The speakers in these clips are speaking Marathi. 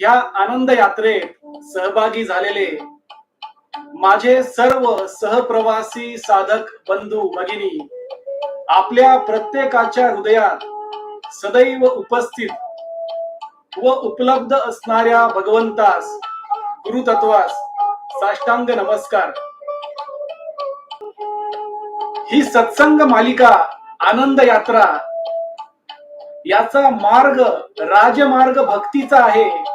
या आनंद यात्रेत सहभागी झालेले माझे सर्व सहप्रवासी साधक बंधू भगिनी आपल्या प्रत्येकाच्या हृदयात सदैव उपस्थित व उपलब्ध असणाऱ्या भगवंतास गुरुतत्वास साष्टांग नमस्कार. ही सत्संग मालिका आनंद यात्रा याचा मार्ग राजमार्ग भक्तीचा आहे.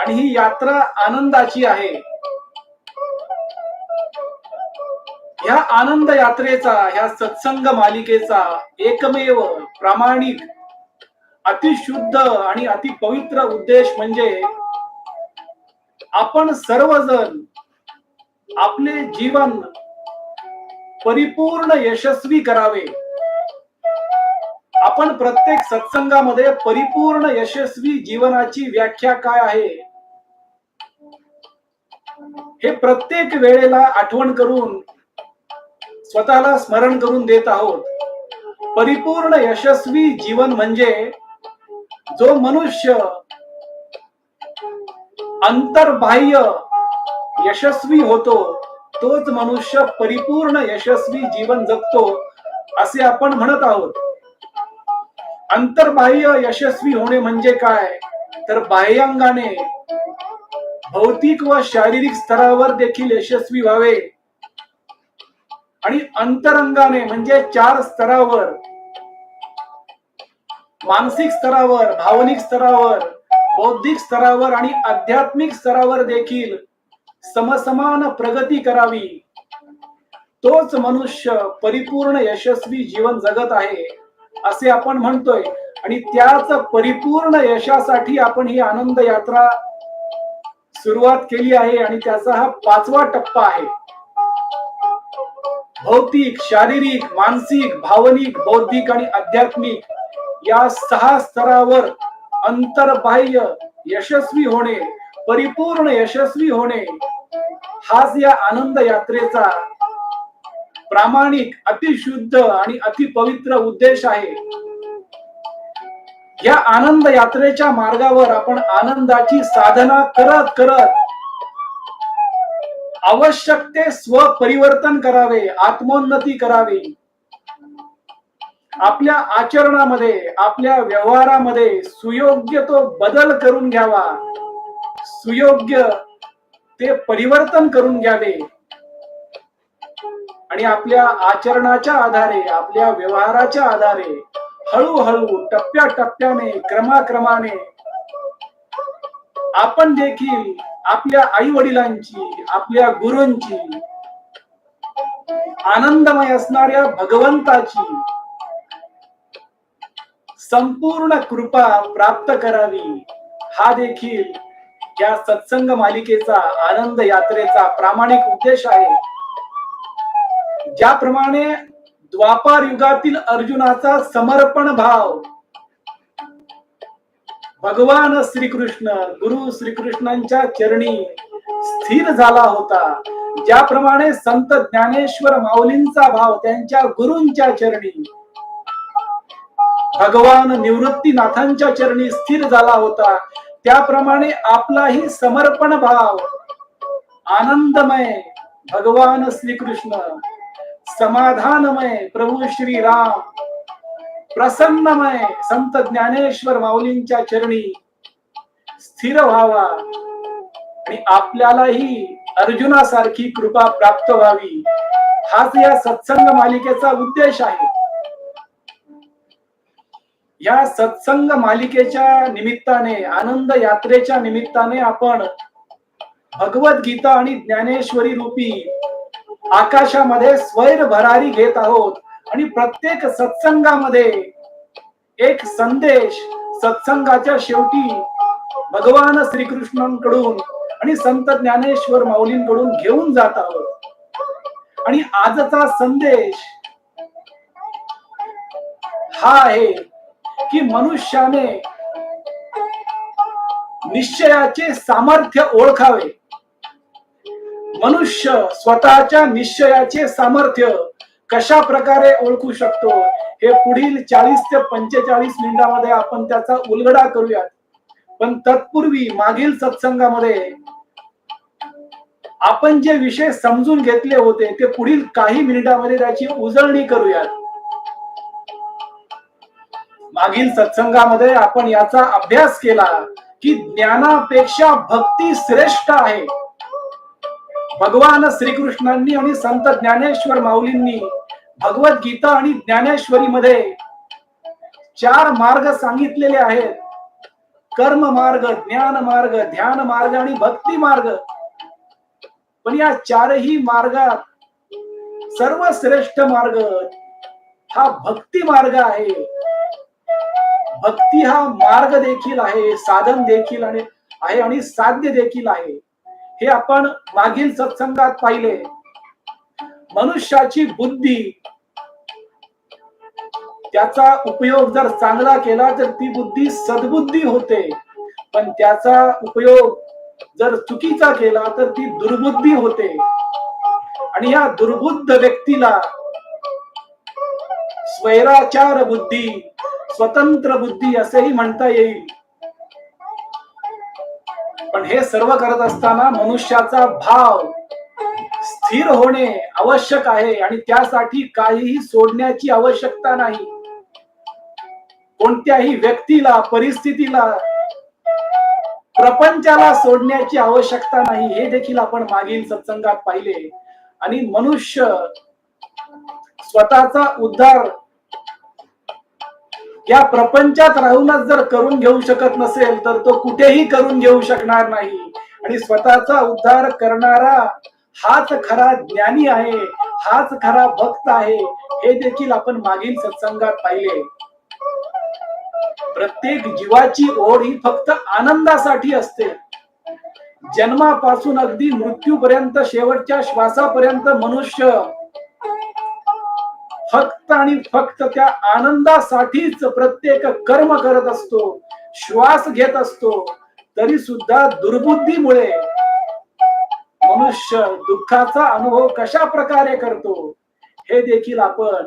आणि ही यात्रा आनंदाची आहे. ह्या आनंद यात्रेचा ह्या सत्संग मालिकेचा एकमेव प्रामाणिक अतिशुद्ध आणि अतिपवित्र उद्देश म्हणजे आपण सर्वजण आपले जीवन परिपूर्ण यशस्वी करावे. आपण प्रत्येक सत्संगामध्ये परिपूर्ण यशस्वी जीवनाची व्याख्या काय आहे? हे प्रत्येक वेळेला आठवण करून स्वतःला स्मरण करून देत आहोत. परिपूर्ण यशस्वी जीवन म्हणजे जो मनुष्य अंतर्बाह्य यशस्वी होतो तोच मनुष्य परिपूर्ण यशस्वी जीवन जगतो असे आपण म्हणत आहोत. अंतर्बाह्य यशस्वी होणे म्हणजे काय? तर बाह्यांगाने भौतिक व शारीरिक स्तरावर देखील यशस्वी व्हावे. आणि अंतरंगाने म्हणजे चार स्तरावर मानसिक स्तरावर भावनिक स्तरावर बौद्धिक स्तरावर आणि आध्यात्मिक स्तरावर देखील समसमान प्रगती करावी. तोच मनुष्य परिपूर्ण यशस्वी जीवन जगत आहे असे आपण म्हणतोय. आणि त्याच परिपूर्ण यशासाठी आपण ही आनंद यात्रा सुरुवात केली आहे आणि त्याचा हा पाचवा टप्पा आहे. भौतिक शारीरिक मानसिक भावनिक बौद्धिक आणि आध्यात्मिक या सहा स्तरावर अंतर्बाह्य यशस्वी होणे परिपूर्ण यशस्वी होणे हाच या आनंद यात्रेचा प्रामाणिक अतिशुद्ध आणि अतिपवित्र उद्देश आहे. या आनंद यात्रेच्या मार्गावर आपण आनंदाची साधना करत करत आवश्यक ते स्वपरिवर्तन करावे आत्मोन्नती करावी. आपल्या आचरणामध्ये आपल्या व्यवहारामध्ये सुयोग्य तो बदल करून घ्यावा. सुयोग्य ते परिवर्तन करून घ्यावे. आणि आपल्या आचरणाच्या आधारे आपल्या व्यवहाराच्या आधारे हळूहळू टप्प्या टप्प्याने क्रमाक्रमाने आपण देखील आपल्या आई वडिलांची आपल्या गुरूंची आनंदमय असणाऱ्या भगवंताची संपूर्ण कृपा प्राप्त करावी हा देखील या सत्संग मालिकेचा आनंद यात्रेचा प्रामाणिक उद्देश आहे. ज्याप्रमाणे द्वापार युगातील अर्जुनाचा समर्पण भाव. भगवान श्रीकृष्ण गुरु श्रीकृष्णांच्या चरणी स्थिर झाला होता. ज्याप्रमाणे संत ज्ञानेश्वर माऊलींचा भाव त्यांच्या गुरूंच्या चरणी. भगवान निवृत्तीनाथांच्या चरणी स्थिर झाला होता. त्याप्रमाणे आपलाही समर्पण भाव. आनंदमय भगवान श्रीकृष्ण. समाधानमय प्रभू श्री राम प्रसन्नमय संत ज्ञानेश्वर माऊलींच्या चरणी स्थिर व्हावा. आणि आपल्यालाही अर्जुनासारखी कृपा प्राप्त व्हावी. हाच या सत्संग मालिकेचा उद्देश आहे. या सत्संग मालिकेच्या निमित्ताने आनंद यात्रेच्या निमित्ताने आपण भगवद्गीता आणि ज्ञानेश्वरी रूपी आकाशामध्ये स्वैर भरारी घेत आहोत. आणि प्रत्येक सत्संगामध्ये एक संदेश सत्संगाच्या शेवटी भगवान श्रीकृष्णांकडून आणि संत ज्ञानेश्वर माऊलींकडून घेऊन जात आहोत. आणि आजचा संदेश हा आहे की मनुष्याने निश्चयाचे सामर्थ्य ओळखावे. मनुष्य स्वतःच्या निश्चयाचे सामर्थ्य कशा प्रकारे ओळखू शकतो हे पुढील चाळीस ते पंचेचाळीस मिनिटांमध्ये आपण त्याचा उलगडा करूयात. पण तत्पूर्वी मागील सत्संगामध्ये आपण जे विषय समजून घेतले होते ते पुढील काही मिनिटांमध्ये त्याची उजळणी करूयात. मागील सत्संगामध्ये आपण याचा अभ्यास केला की ज्ञानापेक्षा भक्ती श्रेष्ठ आहे. भगवान श्रीकृष्णांनी आणि संत ज्ञानेश्वर माऊलींनी भगवद्गीता आणि ज्ञानेश्वरी मध्ये चार मार्ग सांगितलेले आहेत. कर्म मार्ग ज्ञान मार्ग ध्यान मार्ग आणि भक्ती मार्ग. पण या चारही मार्गात सर्वश्रेष्ठ मार्ग हा भक्ती मार्ग आहे. भक्ती हा मार्ग देखील आहे साधन देखील आणि आहे आणि साध्य देखील आहे. हे आपण मागील सत्संगात पाहिले. मनुष्याची बुद्धी त्याचा उपयोग जर चांगला केला तर ती बुद्धी सद्बुद्धी होते. पण त्याचा उपयोग जर चुकीचा केला तर ती दुर्बुद्धी होते. आणि या दुर्बुद्ध व्यक्तीला स्वैराचार बुद्धी स्वतंत्र बुद्धी असेही म्हणता येईल. पण हे सर्व करत असताना मनुष्याचा भाव स्थिर होणे आवश्यक आहे आणि त्यासाठी काहीही सोडण्याची आवश्यकता नाही. कोणत्याही व्यक्तीला परिस्थितीला प्रपंचाला सोडण्याची आवश्यकता नाही हे देखील आपण मागील सत्संगात पाहिले. आणि मनुष्य स्वतःचा उद्धार या प्रपंचात राहूनच जर करून घेऊ शकत नसेल तर तो कुठेही करून घेऊ शकणार नाही. आणि स्वतःचा उद्धार करणारा हाच खरा ज्ञानी आहे हाच खरा भक्त आहे हे देखील आपण मागील सत्संगात पाहिले. प्रत्येक जीवाची ओढ ही फक्त आनंदासाठी असते. जन्मापासून अगदी मृत्यूपर्यंत शेवटच्या श्वासापर्यंत मनुष्य फक्त आणि फक्त त्या आनंदासाठीच प्रत्येक कर्म करत असतो श्वास घेत असतो तरी सुद्धा दुर्बुद्धीमुळे मनुष्य दुःखाचा अनुभव कशा प्रकारे करतो हे देखील आपण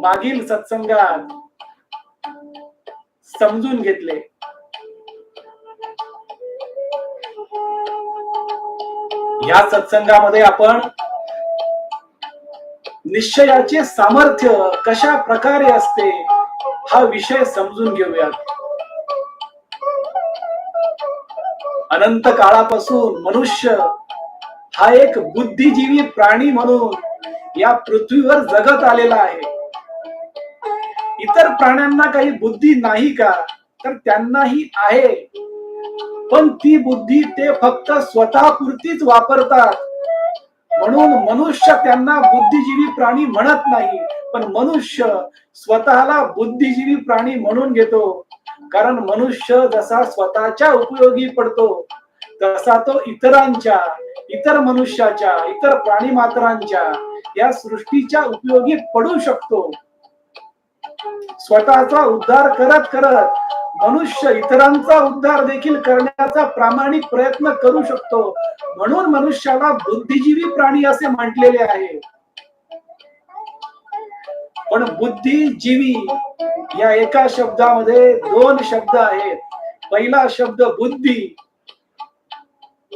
मागील सत्संगात समजून घेतले. या सत्संगामध्ये आपण निश्चयाचे सामर्थ्य कशा प्रकारे असते हा विषय समजून घेऊयात. अनंत काळापासून मनुष्य हा एक बुद्धिजीवी प्राणी म्हणून या पृथ्वीवर जगत आलेला आहे. इतर प्राण्यांना काही बुद्धी नाही का? तर त्यांनाही आहे. पण ती बुद्धी ते फक्त स्वतःपुरतीच वापरतात. म्हणून मनुष्य त्यांना बुद्धिजीवी प्राणी म्हणत नाही पण मनुष्य स्वतःला बुद्धिजीवी प्राणी म्हणून घेतो. कारण मनुष्य जसा स्वतःच्या उपयोगी पडतो तसा तो इतरांच्या इतर मनुष्याच्या इतर प्राणी मात्रांच्या या सृष्टीच्या उपयोगी पडू शकतो. स्वतःचा उद्धार करत करत मनुष्य इतरांचा उद्धार देखील करण्याचा प्रामाणिक प्रयत्न करू शकतो. म्हणून मनुष्याला बुद्धिजीवी प्राणी असे म्हटलेले आहे. पण बुद्धिजीवी या एका शब्दामध्ये दोन शब्द आहेत. पहिला शब्द बुद्धी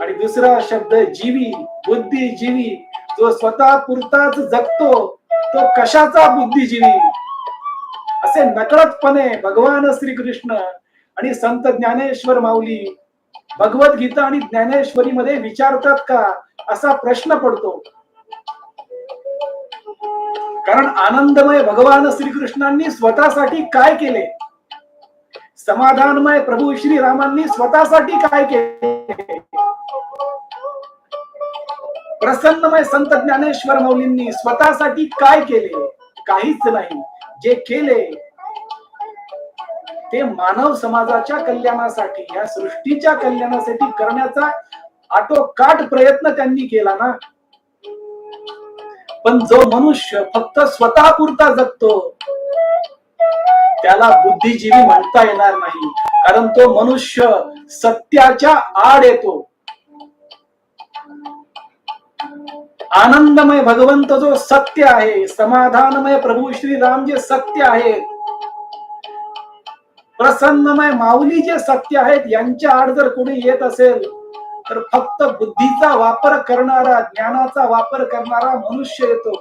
आणि दुसरा शब्द जीवी. बुद्धिजीवी जो स्वतः पुरताच जगतो तो कशाचा बुद्धिजीवी? असे नकळतपणे भगवान श्रीकृष्ण आणि संत ज्ञानेश्वर माऊली भगवद्गीता आणि ज्ञानेश्वरी मध्ये विचारतात का असा प्रश्न पडतो. कारण आनंदमय भगवान श्रीकृष्णांनी स्वतःसाठी काय केले? समाधानमय प्रभू श्री रामांनी स्वतःसाठी काय केले? प्रसन्नमय संत ज्ञानेश्वर मौलींनी स्वतःसाठी काय केले? काहीच नाही. जे केले ते मानव समाजाच्या कल्याणासाठी या सृष्टीच्या कल्याणासाठी करण्याचा आटोकाट प्रयत्न त्यांनी केला ना. पण जो मनुष्य फक्त स्वतःपुरता जगतो त्याला बुद्धिजीवी म्हणता येणार नाही. कारण तो मनुष्य सत्याच्या आड येतो. आनंदमय भगवंत जो सत्य आहे समाधानमय प्रभू श्री राम जे सत्य आहेत प्रसन्नमय माऊली जे सत्य आहेत यांच्या आड जर कोणी येत असेल तर फक्त बुद्धीचा वापर करणारा ज्ञानाचा वापर करणारा मनुष्य येतो.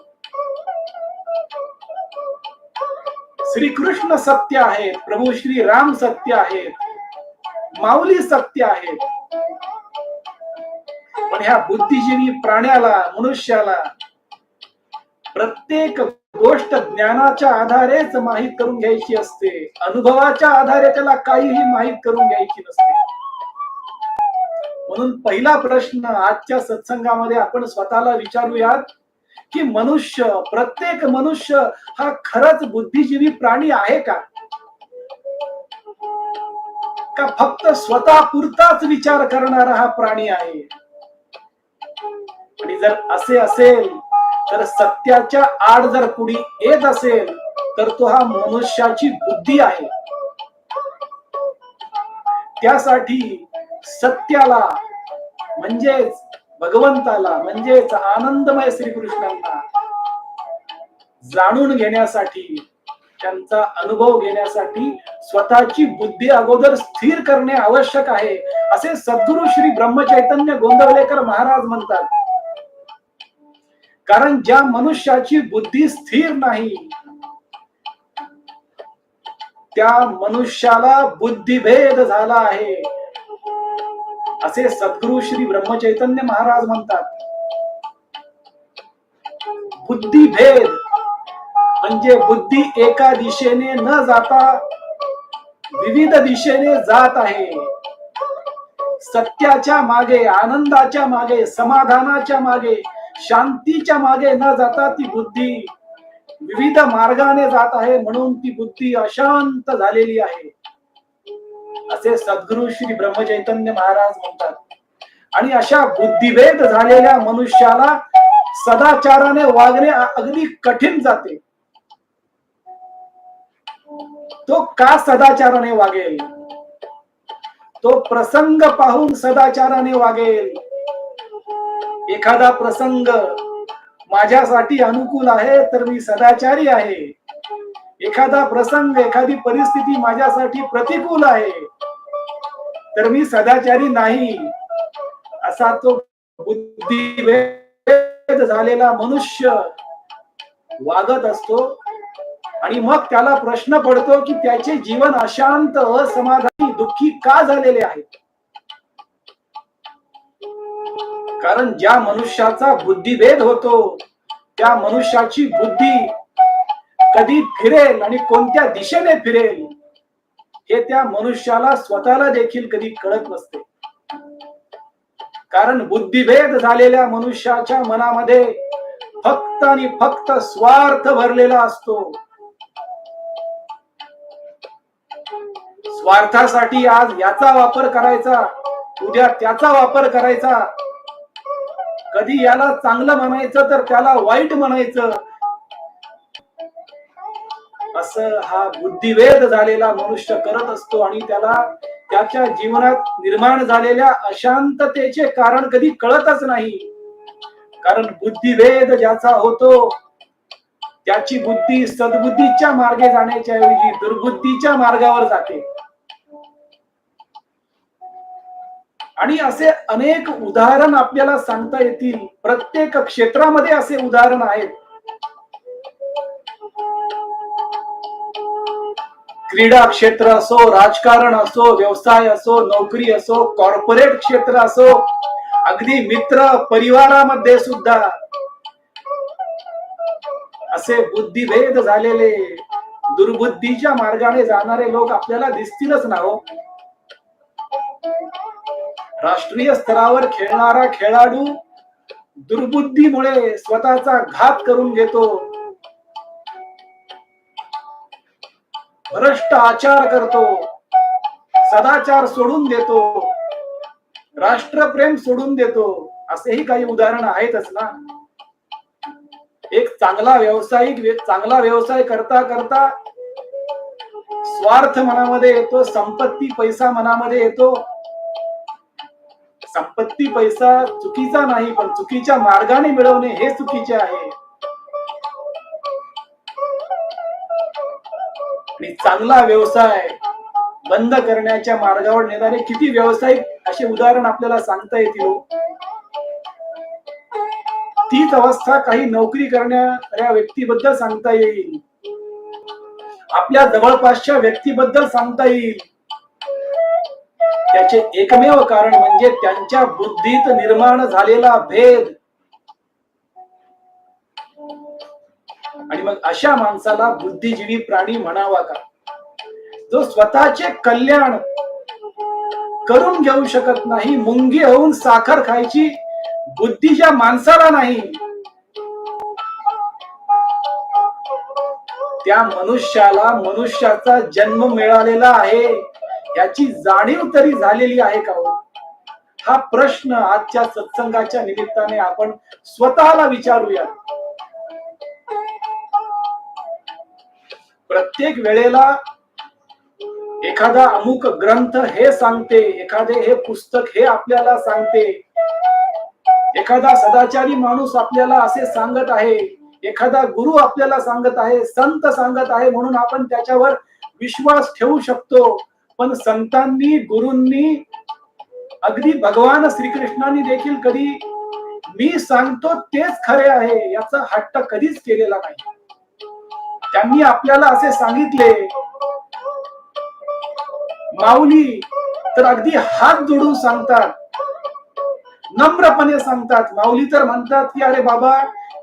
श्रीकृष्ण सत्य आहेत प्रभू श्री राम सत्य आहेत माऊली सत्य आहेत पण ह्या बुद्धिजीवी प्राण्याला मनुष्याला प्रत्येक गोष्ट ज्ञानाच्या आधारेच माहीत करून घ्यायची असते. अनुभवाच्या आधारे त्याला काहीही माहीत करून घ्यायची नसते. म्हणून पहिला प्रश्न आजच्या सत्संगामध्ये आपण स्वतःला विचारूयात की मनुष्य प्रत्येक मनुष्य हा खरंच बुद्धिजीवी प्राणी आहे का? का फक्त स्वतः पुरताच विचार करणारा हा प्राणी आहे? आणि जर असे असेल तर सत्याच्या आड जर कुणी येत असेल तर तो हा मनुष्याची बुद्धी आहे. त्यासाठी सत्याला म्हणजेच भगवंताला म्हणजेच आनंदमय श्रीकृष्णांना जाणून घेण्यासाठी त्यांचा अनुभव घेण्यासाठी स्वतःची बुद्धी अगोदर स्थिर करणे आवश्यक आहे असे सद्गुरु श्री ब्रह्मचैतन्य गोंदवलेकर महाराज म्हणतात. कारण ज्या मनुष्याची बुद्धी स्थिर नाही त्या मनुष्याला बुद्धिभेद झाला आहे. असे सद्गुरु श्री ब्रह्मचैतन्य महाराज म्हणतात. बुद्धिभेद म्हणजे बुद्धी एका दिशेने न जाता विविध दिशेने जात आहे. सत्याच्या मागे आनंदाच्या मागे समाधानाच्या मागे शांतीच्या मागे न जाता ती बुद्धी विविध मार्गाने जात आहे म्हणून ती बुद्धी अशांत झालेली आहे. असे सद्गुरु श्री ब्रह्मचैतन्य महाराज म्हणतात. आणि अशा बुद्धिभेद झालेल्या मनुष्याला सदाचाराने वागणे अगदी कठीण जाते. तो का सदाचाराने वागेल? तो प्रसंग पाहून सदाचाराने वागेल. एखादा प्रसंग माझ्यासाठी अनुकूल आहे तर मी सदाचारी आहे. एखादा प्रसंग एखादी परिस्थिती माझ्यासाठी प्रतिकूल आहे तर मी सदाचारी नाही. असा तो बुद्धिभेद झालेला मनुष्य वागत असतो आणि मग त्याला प्रश्न पडतो की त्याचे जीवन अशांत असमाधानी दुःखी का झालेले आहे? कारण ज्या मनुष्याचा बुद्धिभेद होतो त्या मनुष्याची बुद्धी कधी फिरेल आणि कोणत्या दिशेने फिरेल हे त्या मनुष्याला स्वतःला देखील कधी कळत नसते. कारण बुद्धिभेद झालेल्या मनुष्याच्या मनामध्ये फक्त आणि फक्त स्वार्थ भरलेला असतो. स्वार्थासाठी आज याचा वापर करायचा उद्या त्याचा वापर करायचा कधी याला चांगलं म्हणायचं तर त्याला वाईट म्हणायचं. असं हा बुद्धिवेद झालेला मनुष्य करत असतो आणि त्याला त्याच्या जीवनात निर्माण झालेल्या अशांततेचे कारण कधी कळतच नाही. कारण बुद्धिभेद ज्याचा होतो त्याची बुद्धी सद्बुद्धीच्या मार्गे जाण्याच्या ऐवजी दुर्बुद्धीच्या मार्गावर जाते. आणि असे अनेक उदाहरण आपल्याला सांगता येतील. प्रत्येक क्षेत्रामध्ये असे उदाहरण आहेत. क्रीडा क्षेत्र असो राजकारण असो व्यवसाय असो नोकरी असो कॉर्पोरेट क्षेत्र असो अगदी मित्र परिवारामध्ये सुद्धा असे बुद्धिभेद झालेले दुर्बुद्धीच्या मार्गाने जाणारे लोक आपल्याला दिसतीलच ना हो. राष्ट्रीय स्तरावर खेळणारा खेळाडू दुर्बुद्धीमुळे स्वतःचा घात करून घेतो. भ्रष्ट आचार करतो. सदाचार सोडून देतो. राष्ट्रप्रेम सोडून देतो. असेही काही उदाहरण आहेतच ना? एक चांगला व्यावसायिक चांगला व्यवसाय करता करता स्वार्थ मनामध्ये येतो संपत्ती पैसा मनामध्ये येतो. संपत्ती पैसा चुकीचा नाही पण चुकीच्या मार्गाने मिळवणे हे चुकीचे आहे. आणि चांगला व्यवसाय बंद करण्याच्या मार्गावर नेणारे किती व्यावसायिक असे उदाहरण आपल्याला सांगता येतील हो. तीच अवस्था काही नोकरी करणाऱ्या व्यक्तीबद्दल सांगता येईल. आपल्या जवळपासच्या व्यक्तीबद्दल सांगता येईल. त्याचे एकमेव कारण म्हणजे त्यांच्या बुद्धीत निर्माण झालेला भेद. आणि मग अशा माणसाला बुद्धिजीवी प्राणी म्हणावा का? जो स्वतःचे कल्याण करून घेऊ शकत नाही मुंगी होऊन साखर खायची बुद्धी ज्या माणसाला नाही त्या मनुष्याला मनुष्याचा जन्म मिळालेला आहे. याची जाणीव तरी झालेली आहे का हो? हा प्रश्न आजच्या सत्संगाच्या निमित्ताने आपण स्वतःला विचारूया प्रत्येक वेळेला एखादा अमुक ग्रंथ हे सांगते एखादे हे पुस्तक हे आपल्याला सांगते. एखादा सदाचारी माणूस आपल्याला असे सांगत आहे एखादा गुरु आपल्याला सांगत आहे संत सांगत आहे म्हणून आपण त्याच्यावर विश्वास ठेवू शकतो. पण संतांनी गुरूंनी अगदी भगवान श्रीकृष्णांनी देखील कधी मी सांगतो तेच खरे आहे याचा हट्ट कधीच केलेला नाही. त्यांनी आपल्याला असे सांगितले माऊली तर अगदी हात जोडून सांगतात नम्रपणे सांगतात. माऊली तर म्हणतात की अरे बाबा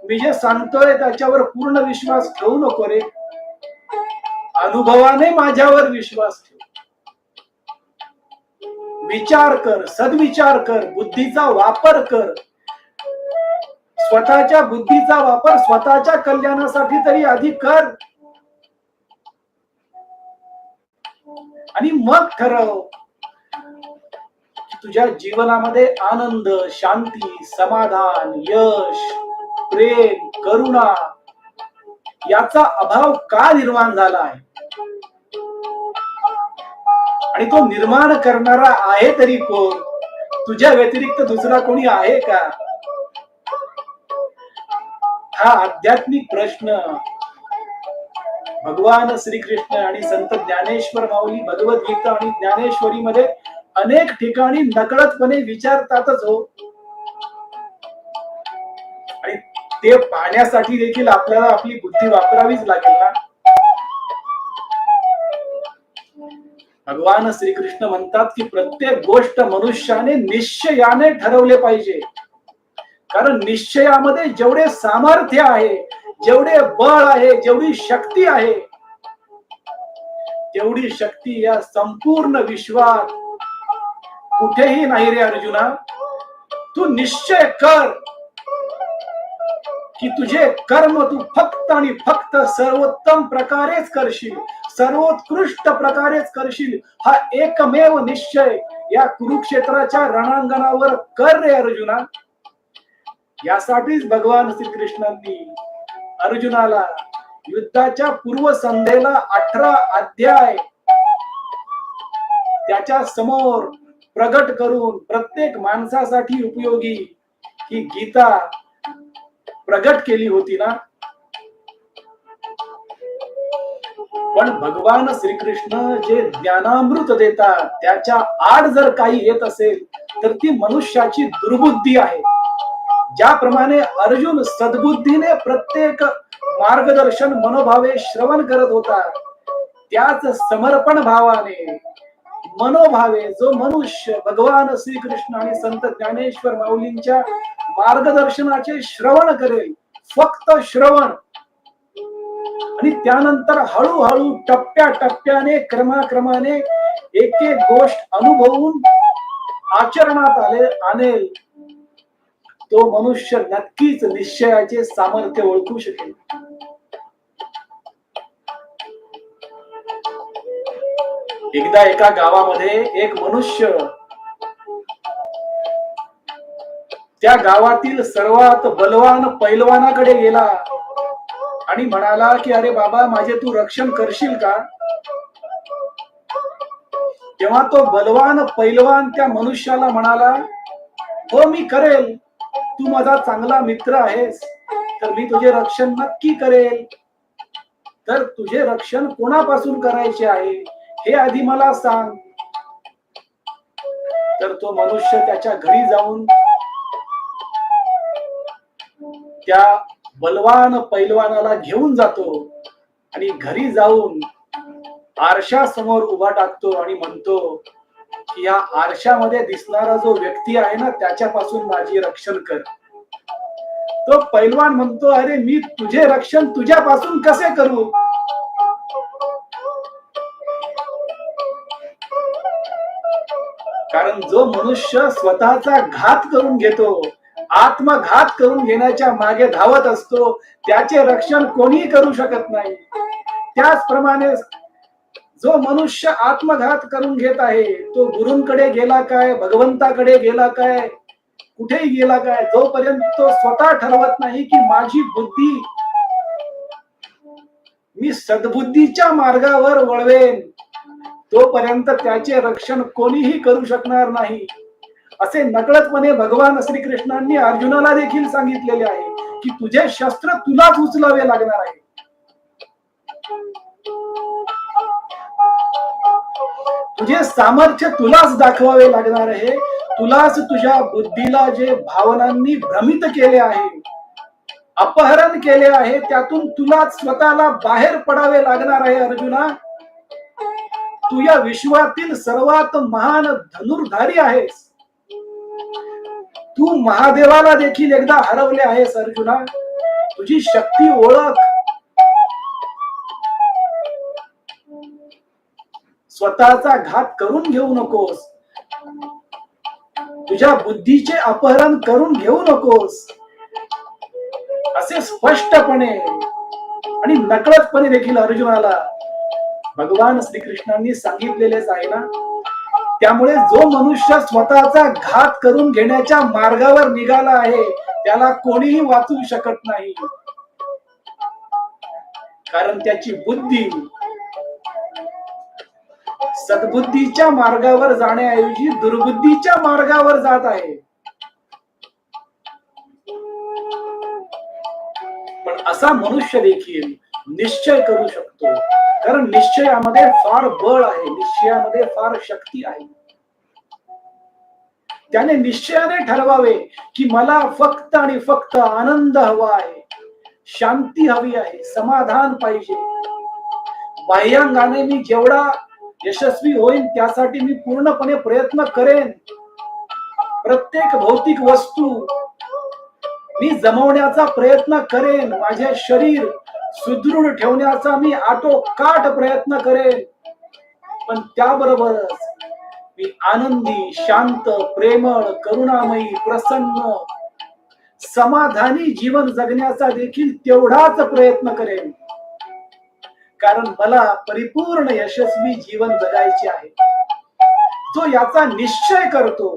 मी जे सांगतोय त्याच्यावर पूर्ण विश्वास ठेवू नको रे. अनुभवाने माझ्यावर विश्वास ठेव. विचार कर सद्विचार कर बुद्धीचा वापर कर. स्वतःच्या बुद्धीचा वापर स्वतःच्या कल्याणासाठी तरी आधी कर. आणि मग ठरव. तुझ्या जीवनामध्ये आनंद शांती समाधान यश प्रेम करुणा याचा अभाव का निर्माण झाला आहे? आणि तो निर्माण करणारा आहे तरी कोण? तुझ्या व्यतिरिक्त दुसरा कोणी आहे का? हा आध्यात्मिक प्रश्न. भगवान श्रीकृष्ण आणि संत ज्ञानेश्वर माऊली भगवद्गीता आणि ज्ञानेश्वरी मध्ये अनेक ठिकाणी नकळतपणे विचारतातच हो. आणि ते पाहण्यासाठी देखील आपल्याला आपली बुद्धी वापरावीच लागेल ना? भगवान श्रीकृष्ण म्हणतात की प्रत्येक गोष्ट मनुष्याने निश्चयाने ठरवले पाहिजे. कारण निश्चयामध्ये जेवढे सामर्थ्य आहे जेवढे बळ आहे जेवढी शक्ती आहे तेवढी शक्ती या संपूर्ण विश्वात कुठेही नाही रे अर्जुना. तू निश्चय कर. की तुझे कर्म तू फक्त आणि फक्त सर्वोत्तम प्रकारेच करशील. सर्वोत्कृष्ट प्रकारेच करशील. हा एकमेव निश्चय या कुरुक्षेत्राच्या रणांगणावर कर रे अर्जुना. यासाठीच भगवान श्रीकृष्णांनी अर्जुनाला युद्धाच्या पूर्व संध्येला अठरा अध्याय त्याच्यासमोर प्रगट करून प्रत्येक माणसासाठी उपयोगी ही गीता प्रगट केली होती ना? पण भगवान श्रीकृष्ण जे ज्ञानामृत देतात त्याच्या आड जर काही येत असेल तर ती मनुष्याची दुर्बुद्धी आहे. ज्याप्रमाणे अर्जुन सद्बुद्धीने प्रत्येक मार्गदर्शन मनोभावे श्रवण करत होता त्याच समर्पण भावाने मनोभावे जो मनुष्य भगवान श्रीकृष्ण आणि संत ज्ञानेश्वर माऊलींच्या मार्गदर्शनाचे श्रवण करेल. फक्त श्रवण. आणि त्यानंतर हळूहळू टप्प्या टप्प्याने क्रमाक्रमाने एक एक गोष्ट अनुभवून आचरणात आले आणेल. तो मनुष्य नक्कीच निश्चयाचे सामर्थ्य ओळखू शकेल. एकदा एका गावामध्ये एक मनुष्य त्या गावातील सर्वात बलवान पैलवानाकडे गेला. आणि म्हणाला की अरे बाबा माझे तू रक्षण करशील का? तेव्हा तो बलवान पैलवान त्या मनुष्याला म्हणाला हो मी करेल. तू माझा चांगला मित्र आहेस. तर मी तुझे रक्षण नक्की करेल. तर तुझे रक्षण कोणापासून करायचे आहे हे आधी मला सांग. तर तो मनुष्य त्याच्या घरी जाऊन त्या बलवान पैलवानाला घेऊन जातो आणि घरी जाऊन आरशासमोर उभा टाकतो आणि म्हणतो की या आरशामध्ये दिसणारा जो व्यक्ती आहे ना त्याच्यापासून माझी रक्षण कर. तो पैलवान म्हणतो अरे मी तुझे रक्षण तुझ्यापासून कसे करू? कारण जो मनुष्य स्वतःचा घात करून घेतो आत्मघात करून घेण्याच्या मागे धावत असतो त्याचे रक्षण कोणीही करू शकत नाही. त्याचप्रमाणे जो मनुष्य आत्मघात करून घेत आहे तो गुरूंकडे गेला काय भगवंताकडे गेला काय कुठेही गेला काय जोपर्यंत तो स्वतः ठरवत नाही की माझी बुद्धी मी सद्बुद्धीच्या मार्गावर वळवेन तोपर्यंत त्याचे रक्षण कोणीही करू शकणार नाही. असे नकळतपणे भगवान श्रीकृष्णांनी अर्जुनाला देखील सांगितलेले आहे की तुझे शस्त्र तुलाच उचलावे लागणार आहे. तुझे सामर्थ्य तुलाच दाखवावे लागणार आहे. तुलाच तुझ्या बुद्धीला जे भावनांनी भ्रमित केले आहे अपहरण केले आहे त्यातून तुलाच स्वतःला बाहेर पडावे लागणार आहे अर्जुना. तू या विश्वातील सर्वात महान धनुर्धारी आहेस. तू महादेवाला देखील एकदा हरवले आहेस अर्जुना. तुझी शक्ती ओळख. स्वतःचा घात करून घेऊ नकोस. तुझ्या बुद्धीचे अपहरण करून घेऊ नकोस. असे स्पष्टपणे आणि नकळतपणे देखील अर्जुनाला भगवान श्रीकृष्णांनी सांगितलेलेच आहे ना? त्यामुळे जो मनुष्य स्वतःचा घात करून घेण्याच्या मार्गावर निघाला आहे त्याला कोणीही वाचू शकत नाही. कारण त्याची बुद्धी सद्बुद्धीच्या मार्गावर जाण्याऐवजी दुर्बुद्धीच्या मार्गावर जात आहे. पण असा मनुष्य देखील निश्चय करू शकतो. कारण निश्चयामध्ये फार बळ आहे निश्चयामध्ये फार शक्ती आहे. त्याने निश्चयाने ठरवावे की मला फक्त आणि फक्त आनंद हवा आहे शांती हवी आहे समाधान पाहिजे. बाह्यांगाने मी जेवढा यशस्वी होईल त्यासाठी मी पूर्णपणे प्रयत्न करेन. प्रत्येक भौतिक वस्तू मी जमवण्याचा प्रयत्न करेन. माझे शरीर सुदृढ ठेवण्याचा मी आटोकाट प्रयत्न करेन. पण त्याबरोबरच मी आनंदी शांत प्रेमळ करुणामयी प्रसन्न समाधानी जीवन जगण्याचा देखील तेवढाच प्रयत्न करेन. कारण मला परिपूर्ण यशस्वी जीवन जगायचे आहे. जो याचा निश्चय करतो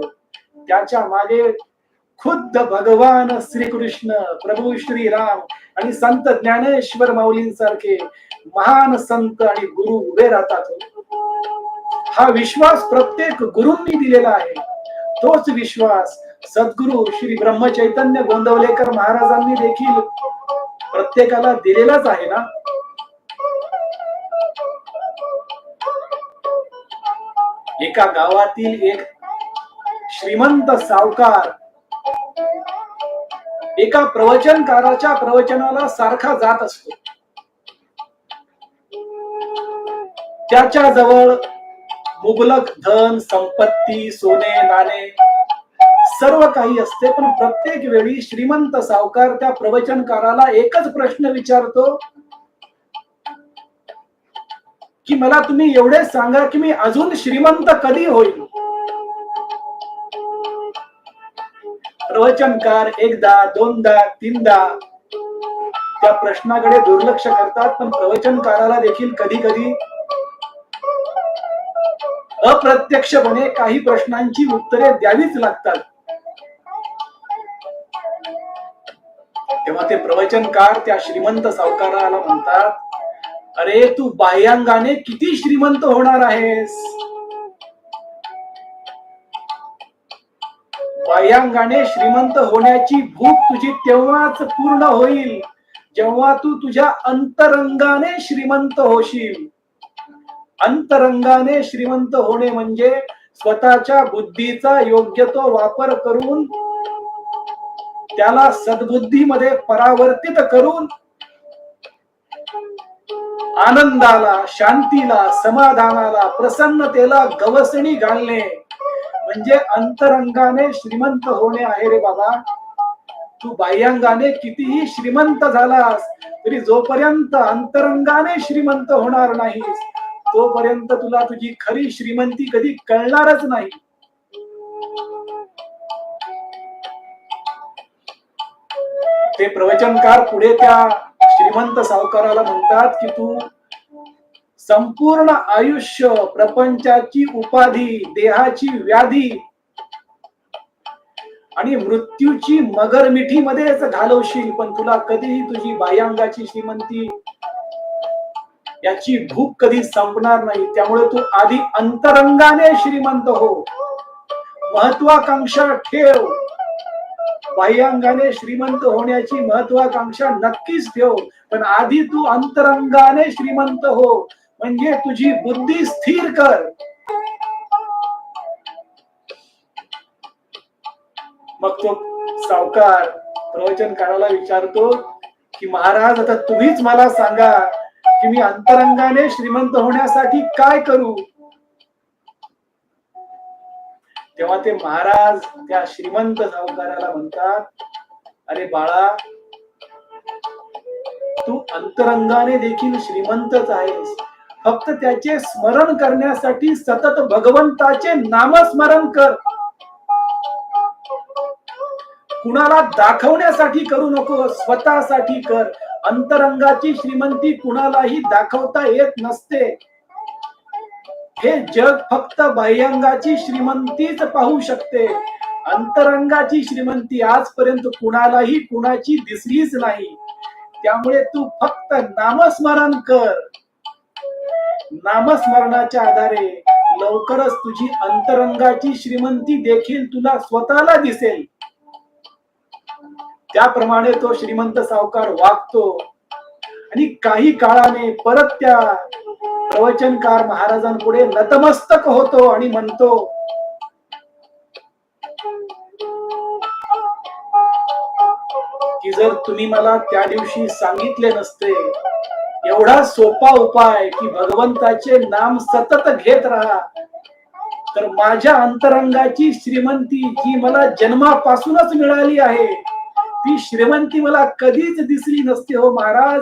त्याच्यामागे खुद्द भगवान श्रीकृष्ण प्रभू श्रीराम आणि संत ज्ञानेश्वर माऊलींसारखे महान संत आणि गुरु उभे राहतात. हा विश्वास प्रत्येक गुरुंनी दिलेला आहे. तोच विश्वास सद्गुरु श्री ब्रह्मचैतन्य गोंदवलेकर महाराजांनी देखील प्रत्येकाला दिलेलाच आहे ना? एका गावातील एक श्रीमंत सावकार एका प्रवचनकाराच्या प्रवचनाला सारखा जात असतो. त्याच्याजवळ मुबलक धन संपत्ती सोने नाणे सर्व काही असते पण प्रत्येक वेळी श्रीमंत सावकार त्या प्रवचनकाराला एकच प्रश्न विचारतो की मला तुम्ही एवढे सांगा की मी अजून श्रीमंत कधी होईल? प्रवचनकार एकदा दोनदा तीनदा. त्या प्रश्नाकडे दुर्लक्ष करतात पण प्रवचनकाराला देखील कधी कधी अप्रत्यक्षपणे काही प्रश्नांची उत्तरे द्यावीच लागतात. तेव्हा ते प्रवचनकार त्या श्रीमंत सावकाराला म्हणतात अरे तू बाह्यांगाने किती श्रीमंत होणार आहेस? बाह्यांगाने श्रीमंत होण्याची भूक तुझी तेव्हाच पूर्ण होईल. जेव्हा तू तुझ्या अंतरंगाने श्रीमंत होशील. अंतरंगाने श्रीमंत होणे म्हणजे स्वतःच्या बुद्धीचा योग्य तो वापर करून त्याला सद्बुद्धीमध्ये परावर्तित करून आनंदाला शांतीला समाधानाला प्रसन्नतेला गवसणी घालणे. म्हणजे अंतरंगाने श्रीमंत होणे आहे रे बाबा. तू बाह्यांगाने कितीही श्रीमंत झालास तरी जोपर्यंत अंतरंगाने श्रीमंत होणार नाहीस तोपर्यंत तुला तुझी खरी श्रीमंती कधी कळणारच नाही. ते प्रवचनकार पुढे त्या श्रीमंत सावकाराला म्हणतात की तू संपूर्ण आयुष्य प्रपंचाची उपाधी देहाची व्याधी आणि मृत्यूची मगर मिठी मध्येच घालवशील पण तुला कधीही तुझी बाह्यांगाची श्रीमंती याची भूक कधी संपणार नाही. त्यामुळे तू आधी अंतरंगाने श्रीमंत हो. महत्वाकांक्षा ठेव. बाह्यांगाने श्रीमंत होण्याची महत्वाकांक्षा नक्कीच ठेव. पण आधी तू अंतरंगाने श्रीमंत हो. म्हणजे तुझी बुद्धी स्थिर कर. मग तो सावकार प्रवचनकाराला विचारतो की महाराज आता तुम्हीच मला सांगा की मी अंतरंगाने श्रीमंत होण्यासाठी काय करू? तेव्हा ते महाराज त्या श्रीमंत सावकाराला म्हणतात अरे बाळा तू अंतरंगाने देखील श्रीमंतच आहेस. फक्त त्याचे स्मरण करण्यासाठी सतत भगवंताचे नामस्मरण कर. कुणाला दाखवण्यासाठी करू नको स्वतःसाठी कर. अंतरंगाची श्रीमंती कुणालाही दाखवता येत नसते. हे जग फक्त बाह्यंगाची श्रीमंतीच पाहू शकते. अंतरंगाची श्रीमंती आजपर्यंत कुणालाही कुणाची दिसलीच नाही. त्यामुळे तू फक्त नामस्मरण कर. नामस्मरणाच्या आधारे लवकरच तुझी अंतरंगाची श्रीमंती देखील तुला स्वतःला दिसेल. त्याप्रमाणे तो श्रीमंत सावकार वागतो. आणि काही काळाने परत त्या प्रवचनकार महाराजांपुढे नतमस्तक होतो आणि म्हणतो की जर तुम्ही मला त्या दिवशी सांगितले नसते एवढा सोपा उपाय की भगवंताचे नाम सतत घेत राहा. तर माझ्या अंतरंगाची श्रीमंती जी मला जन्मापासूनच मिळाली आहे ती श्रीमंती मला कधीच दिसली नसते हो महाराज.